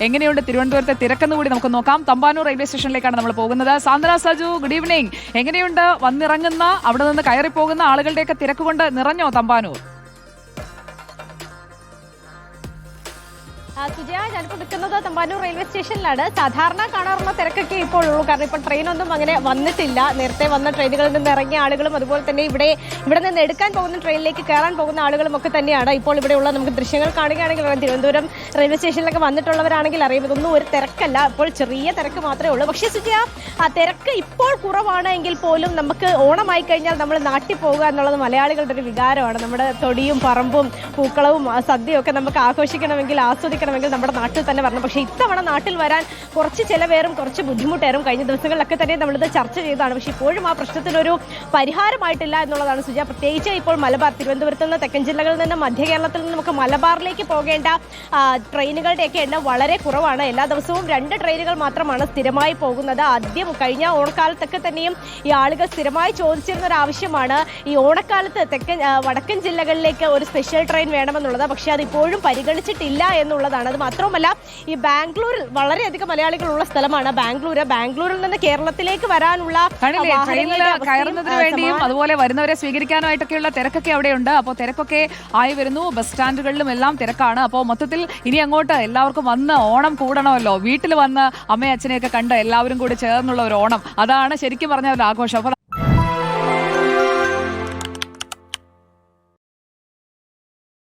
എങ്ങനെയുണ്ട് തിരുവനന്തപുരത്തെ തിരക്കെന്ന് കൂടി നമുക്ക് നോക്കാം. തമ്പാനൂർ റെയിൽവേ സ്റ്റേഷനിലേക്കാണ് നമ്മൾ പോകുന്നത്. സാന്ദ്ര സജു ഗുഡ് ഈവനിങ് എങ്ങനെയുണ്ട്? വന്നിറങ്ങുന്ന അവിടെ നിന്ന് കയറി പോകുന്ന ആളുകളുടെയൊക്കെ തിരക്ക് കൊണ്ട് നിറഞ്ഞോ തമ്പാനൂർ? സുജയ ഞാനിപ്പോൾ നിൽക്കുന്നത് തമ്പാനൂർ റെയിൽവേ സ്റ്റേഷനിലാണ്. സാധാരണ കാണാറുള്ള തിരക്കൊക്കെ ഇപ്പോൾ ഉള്ളൂ കാരണം ഇപ്പോൾ ട്രെയിനൊന്നും അങ്ങനെ വന്നിട്ടില്ല. നേരത്തെ വന്ന ട്രെയിനുകളിൽ നിന്ന് ഇറങ്ങിയ ആളുകളും അതുപോലെ തന്നെ ഇവിടെ ഇവിടെ നിന്ന് എടുക്കാൻ പോകുന്ന ട്രെയിനിലേക്ക് കയറാൻ പോകുന്ന ആളുകളും ഒക്കെ തന്നെയാണ്. ഇപ്പോൾ ഇവിടെയുള്ള നമുക്ക് ദൃശ്യങ്ങൾ കാണുകയാണെങ്കിൽ തിരുവനന്തപുരം റെയിൽവേ സ്റ്റേഷനിലൊക്കെ വന്നിട്ടുള്ളവരാണെങ്കിൽ അറിയാം. ഇതൊന്നും ഒരു തിരക്കല്ല. ഇപ്പോൾ ചെറിയ തിരക്ക് മാത്രമേ ഉള്ളൂ. പക്ഷേ സുജയ ആ തിരക്ക് ഇപ്പോൾ കുറവാണ് എങ്കിൽ പോലും നമുക്ക് ഓണമായി കഴിഞ്ഞാൽ നമ്മൾ നാട്ടിൽ പോകുക എന്നുള്ളത് മലയാളികളുടെ ഒരു വികാരമാണ്. നമ്മുടെ തൊടിയും പറമ്പും പൂക്കളവും സദ്യയൊക്കെ നമുക്ക് ആഘോഷിക്കണമെങ്കിൽ ആസ്വദിക്കണമെങ്കിൽ നമ്മുടെ നാട്ടിൽ തന്നെ വരണം. പക്ഷേ ഇത്തവണ നാട്ടിൽ വരാൻ കുറച്ച് ചിലവേറും കുറച്ച് ബുദ്ധിമുട്ടേറും കഴിഞ്ഞ ദിവസങ്ങളിലൊക്കെ തന്നെ നമ്മളിത് ചർച്ച ചെയ്തതാണ്. പക്ഷേ ഇപ്പോഴും ആ പ്രശ്നത്തിനൊരു പരിഹാരമായിട്ടില്ല എന്നുള്ളതാണ് സുജ. പ്രത്യേകിച്ച് ഇപ്പോൾ മലബാർ തിരുവനന്തപുരത്ത് നിന്ന് തെക്കൻ ജില്ലകളിൽ നിന്ന് മധ്യ കേരളത്തിൽ നിന്ന് നമുക്ക് മലബാറിലേക്ക് പോകേണ്ട ട്രെയിനുകളുടെയൊക്കെ എണ്ണം വളരെ കുറവാണ്. എല്ലാ ദിവസവും രണ്ട് ട്രെയിനുകൾ മാത്രമാണ് സ്ഥിരമായി പോകുന്നത്. ആദ്യം കഴിഞ്ഞ ഓണക്കാലത്തൊക്കെ തന്നെയും ഈ ആളുകൾ സ്ഥിരമായി ചോദിച്ചിരുന്ന ഒരു ആവശ്യമാണ് ഈ ഓണക്കാലത്ത് തെക്കൻ വടക്കൻ ജില്ലകളിലേക്ക് ഒരു സ്പെഷ്യൽ ട്രെയിൻ വേണമെന്നുള്ളത്. പക്ഷേ അത് ഇപ്പോഴും പരിഗണിച്ചിട്ടില്ല എന്നുള്ളതാണ് അത് മാത്രവുമല്ല ഈ ബാംഗ്ലൂരിൽ വളരെയധികം മലയാളികളുള്ള സ്ഥലമാണ് ബാംഗ്ലൂർ ബാംഗ്ലൂരിൽ നിന്ന് കേരളത്തിലേക്ക് വരാനുള്ള കയറുന്നതിന് വേണ്ടിയും അതുപോലെ വരുന്നവരെ സ്വീകരിക്കാനായിട്ടൊക്കെയുള്ള തിരക്കൊക്കെ അവിടെയുണ്ട്. അപ്പോൾ തിരക്കൊക്കെ ആയി വരുന്നു. ബസ് സ്റ്റാൻഡുകളിലും എല്ലാം തിരക്കാണ്. അപ്പോൾ മൊത്തത്തിൽ ഇനി അങ്ങോട്ട് എല്ലാവർക്കും വന്ന് ഓണം കൂടണമല്ലോ. വീട്ടിൽ വന്ന് അമ്മയും അച്ഛനെയൊക്കെ കണ്ട് എല്ലാവരും കൂടി ചേർന്നുള്ള ഒരു ഓണം. അതാണ് ശരിക്കും പറഞ്ഞ ഒരു ആഘോഷം.